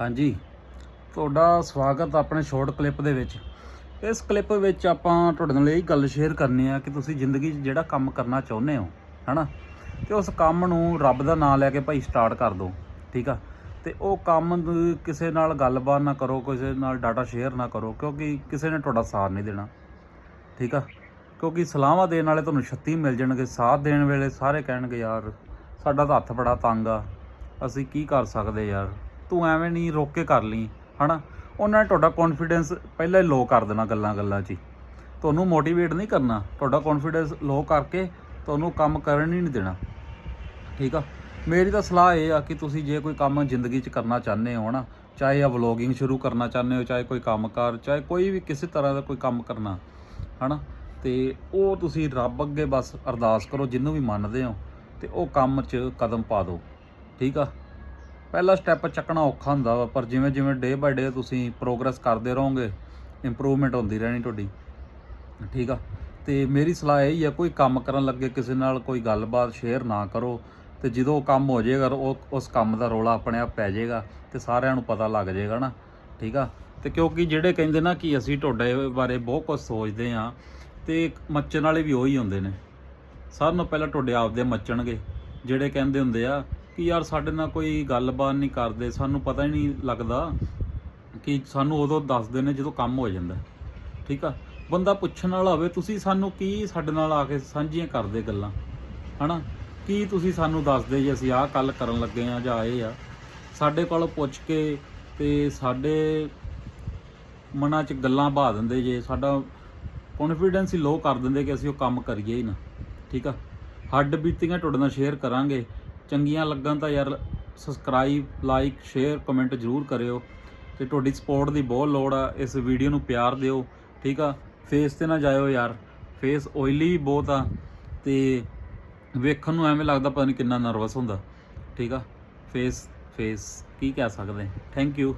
ਹਾਂਜੀ। ਤੁਹਾਡਾ ਸਵਾਗਤ ਆਪਣੇ ਸ਼ਾਰਟ ਕਲਿੱਪ ਦੇ ਵਿੱਚ। ਇਸ ਕਲਿੱਪ ਵਿੱਚ ਆਪਾਂ ਤੁਹਾਡੇ ਨਾਲ ਇਹ ਗੱਲ ਸ਼ੇਅਰ ਕਰਨੀ ਆ ਕਿ ਤੁਸੀਂ ਜ਼ਿੰਦਗੀ 'ਚ ਜਿਹੜਾ ਕੰਮ ਕਰਨਾ ਚਾਹੁੰਦੇ ਹੋ, ਹਨਾ? ਤੇ ਉਸ ਕੰਮ ਨੂੰ ਰੱਬ ਦਾ ਨਾਮ ਲੈ ਕੇ ਭਾਈ ਸਟਾਰਟ ਕਰ ਦਿਓ ਠੀਕ ਆ? ਤੇ ਉਹ ਕੰਮ ਨੂੰ ਕਿਸੇ ਨਾਲ ਗੱਲਬਾਤ ਨਾ ਕਰੋ, ਕਿਸੇ ਨਾਲ ਡਾਟਾ ਸ਼ੇਅਰ ਨਾ ਕਰੋ, ਕਿਉਂਕਿ ਕਿਸੇ ਨੇ ਤੁਹਾਡਾ ਸਾਥ ਨਹੀਂ ਦੇਣਾ, ਠੀਕ ਆ? ਕਿਉਂਕਿ ਸਲਾਹਾਂ ਦੇਣ ਵਾਲੇ ਤੁਹਾਨੂੰ 36 ਮਿਲ ਜਾਣਗੇ, ਸਾਥ ਦੇਣ ਵੇਲੇ ਸਾਰੇ ਕਹਿਣਗੇ, ਯਾਰ, ਸਾਡਾ ਤਾਂ ਹੱਥ ਬੜਾ ਤੰਗ ਆ, ਅਸੀਂ ਕੀ ਕਰ ਸਕਦੇ ਯਾਰ? ਤੂੰ ਐਵੇਂ ਨਹੀਂ ਰੋਕ ਕੇ ਕਰ ਲਈ, ਹਨਾ? ਉਹਨਾਂ ਨੇ ਤੁਹਾਡਾ ਕੌਨਫੀਡੈਂਸ ਪਹਿਲਾਂ ਹੀ ਲੋ ਕਰ ਦੇਣਾ ਗੱਲਾਂ ਗੱਲਾਂ 'ਚ ਹੀ। ਤੁਹਾਨੂੰ ਮੋਟੀਵੇਟ ਨਹੀਂ ਕਰਨਾ। ਤੁਹਾਡਾ ਕੌਨਫੀਡੈਂਸ ਲੋ ਕਰਕੇ ਤੁਹਾਨੂੰ ਕੰਮ ਕਰਨ ਹੀ ਨਹੀਂ ਦੇਣਾ। ਠੀਕ ਆ? ਮੇਰੀ ਤਾਂ ਸਲਾਹ ਇਹ ਆ ਕਿ ਤੁਸੀਂ ਜੇ ਕੋਈ ਕੰਮ ਜ਼ਿੰਦਗੀ 'ਚ ਕਰਨਾ ਚਾਹੁੰਦੇ ਹੋ ਨਾ ਚਾਹੇ ਆ ਵਲੋਗਿੰਗ ਸ਼ੁਰੂ ਕਰਨਾ ਚਾਹੁੰਦੇ ਹੋ, ਚਾਹੇ ਕੋਈ ਕੰਮਕਾਰ, ਚਾਹੇ ਕੋਈ ਵੀ ਕਿਸੇ ਤਰ੍ਹਾਂ ਦਾ ਕੋਈ ਕੰਮ ਕਰਨਾ, ਹਨਾ? ਤੇ ਉਹ ਤੁਸੀਂ ਰੱਬ ਅੱਗੇ ਬਸ ਅਰਦਾਸ ਕਰੋ ਜਿੰਨੂੰ ਵੀ ਮੰਨਦੇ ਹੋ, ਤੇ ਉਹ ਕੰਮ 'ਚ ਕਦਮ ਪਾ ਦਿਓ। ਠੀਕ ਆ? ਪਹਿਲਾ ਸਟੈਪ ਚੱਕਣਾ ਔਖਾ ਹੁੰਦਾ ਵਾ, ਪਰ ਜਿਵੇਂ ਜਿਵੇਂ ਡੇ ਬਾਏ ਡੇ ਤੁਸੀਂ ਪ੍ਰੋਗਰੈਸ ਕਰਦੇ ਰਹੋਗੇ ਇੰਪਰੂਵਮੈਂਟ ਹੁੰਦੀ ਰਹਿਣੀ ਤੁਹਾਡੀ। ਠੀਕ ਆ? ਤੇ ਮੇਰੀ ਸਲਾਹ ਇਹ ਹੀ ਆ, ਕੋਈ ਕੰਮ ਕਰਨ ਲੱਗੇ ਕਿਸੇ ਨਾਲ ਕੋਈ ਗੱਲਬਾਤ ਸ਼ੇਅਰ ਨਾ ਕਰੋ, ਤੇ ਜਦੋਂ ਕੰਮ ਹੋ ਜਾਏਗਾ, ਉਹ ਉਸ ਕੰਮ ਦਾ ਰੋਲਾ ਆਪਣੇ ਆਪ ਪੈ ਜਾਏਗਾ, ਤੇ ਸਾਰਿਆਂ ਨੂੰ ਪਤਾ ਲੱਗ ਜਾਏਗਾ ਨਾ। ਠੀਕ ਆ? ਤੇ ਕਿਉਂਕਿ ਜਿਹੜੇ ਕਹਿੰਦੇ ਨਾ ਕਿ ਅਸੀਂ ਤੁਹਾਡੇ ਬਾਰੇ ਬਹੁਤ ਕੁਝ ਸੋਚਦੇ ਆ ਤੇ ਮੱਚਣ ਵਾਲੇ ਵੀ ਉਹੀ ਹੁੰਦੇ ਨੇ। ਸਾਰਿਆਂ ਨੂੰ ਪਹਿਲਾਂ ਤੁਹਾਡੇ ਆਪ ਦੇ ਮੱਚਣਗੇ। ਜਿਹੜੇ ਕਹਿੰਦੇ ਹੁੰਦੇ ਆ ਕਿ ਯਾਰ ਸਾਡੇ ਨਾਲ ਕੋਈ ਗੱਲਬਾਤ ਨਹੀਂ ਕਰਦੇ, ਸਾਨੂੰ ਪਤਾ ਹੀ ਨਹੀਂ ਲੱਗਦਾ ਕਿ ਸਾਨੂੰ ਉਦੋਂ ਦੱਸਦੇ ਨੇ ਜਦੋਂ ਕੰਮ ਹੋ ਜਾਂਦਾ। ਠੀਕ ਆ? ਬੰਦਾ ਪੁੱਛਣ ਵਾਲਾ ਹੋਵੇ, ਤੁਸੀਂ ਸਾਨੂੰ ਕੀ ਸਾਡੇ ਨਾਲ ਆ ਕੇ ਸਾਂਝੀਆਂ ਕਰਦੇ ਗੱਲਾਂ? ਹਨਾ? ਕੀ ਤੁਸੀਂ ਸਾਨੂੰ ਦੱਸਦੇ ਜੇ ਅਸੀਂ ਆਹ ਕੱਲ ਕਰਨ ਲੱਗੇ ਆ ਜਾਂ ਇਹ ਆ? ਸਾਡੇ ਕੋਲ ਪੁੱਛ ਕੇ ਤੇ ਸਾਡੇ ਮਨਾਂ 'ਚ ਗੱਲਾਂ ਬਹਾ ਦਿੰਦੇ ਜੇ, ਸਾਡਾ ਕੌਨਫੀਡੈਂਸ ਹੀ ਲੋ ਕਰ ਦਿੰਦੇ ਕਿ ਅਸੀਂ ਉਹ ਕੰਮ ਕਰੀਏ ਹੀ ਨਾ। ਠੀਕ ਆ? ਹੱਡ ਬੀਤੀਆਂ, ਤੁਹਾਡੇ ਨਾਲ ਸ਼ੇਅਰ ਕਰਾਂਗੇ। ਚੰਗੀਆਂ ਲੱਗਣ ਤਾਂ ਯਾਰ ਸਬਸਕ੍ਰਾਈਬ ਲਾਈਕ ਸ਼ੇਅਰ ਕਮੈਂਟ ਜ਼ਰੂਰ ਕਰਿਓ ਤੇ ਤੁਹਾਡੀ ਸਪੋਰਟ ਦੀ ਬਹੁਤ ਲੋੜ ਆ, ਇਸ ਵੀਡੀਓ ਨੂੰ ਪਿਆਰ ਦਿਓ, ਠੀਕ ਆ? ਫੇਸ ਤੇ ਨਾ ਜਾਇਓ ਯਾਰ ਫੇਸ ਓਇਲੀ ਵੀ ਬਹੁਤ ਆ ਤੇ ਵੇਖਣ ਨੂੰ ਐਵੇਂ ਲੱਗਦਾ ਪਤਾ ਨਹੀਂ ਕਿੰਨਾ ਨਰਵਸ ਹੁੰਦਾ, ਠੀਕ ਆ? ਫੇਸ ਫੇਸ ਕੀ ਕਹਿ ਸਕਦੇ? Thank you